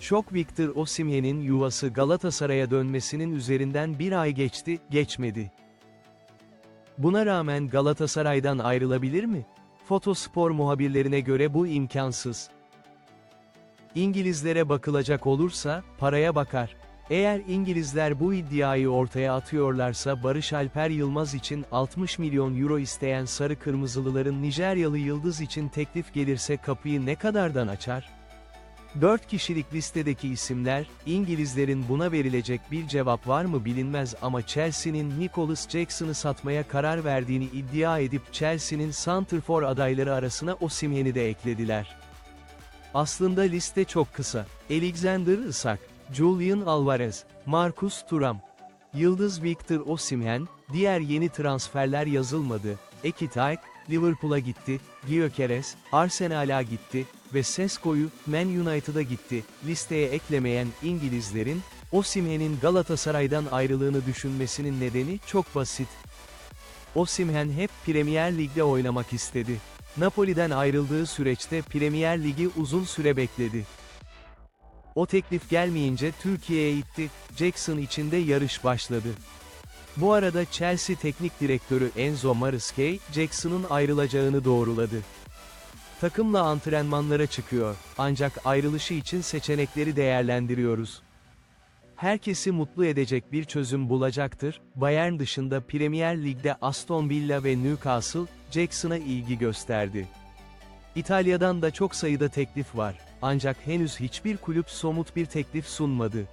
Şok Victor Osimhen'in yuvası Galatasaray'a dönmesinin üzerinden bir ay geçti, geçmedi. Buna rağmen Galatasaray'dan ayrılabilir mi? Fotospor muhabirlerine göre bu imkansız. İngilizlere bakılacak olursa, paraya bakar. Eğer İngilizler bu iddiayı ortaya atıyorlarsa Barış Alper Yılmaz için 60 milyon euro isteyen Sarı Kırmızılıların Nijeryalı Yıldız için teklif gelirse kapıyı ne kadardan açar? 4 kişilik listedeki isimler, İngilizlerin buna verilecek bir cevap var mı bilinmez ama Chelsea'nin Nicholas Jackson'ı satmaya karar verdiğini iddia edip Chelsea'nin santrfor adayları arasına Osimhen'i de eklediler. Aslında liste çok kısa. Alexander Isak, Julian Alvarez, Marcus Thuram, Yıldız Victor Osimhen, diğer yeni transferler yazılmadı. Ekitike, Liverpool'a gitti, Gyökeres, Arsenal'a gitti ve Sesko'yu Man United'a gitti. Listeye eklemeyen İngilizlerin, Osimhen'in Galatasaray'dan ayrılığını düşünmesinin nedeni çok basit. Osimhen hep Premier Lig'de oynamak istedi. Napoli'den ayrıldığı süreçte Premier Ligi uzun süre bekledi. O teklif gelmeyince Türkiye'ye gitti, Jackson için de yarış başladı. Bu arada Chelsea Teknik Direktörü Enzo Maresca, Jackson'ın ayrılacağını doğruladı. Takımla antrenmanlara çıkıyor, ancak ayrılışı için seçenekleri değerlendiriyoruz. Herkesi mutlu edecek bir çözüm bulacaktır. Bayern dışında Premier Lig'de Aston Villa ve Newcastle, Jackson'a ilgi gösterdi. İtalya'dan da çok sayıda teklif var. Ancak henüz hiçbir kulüp somut bir teklif sunmadı.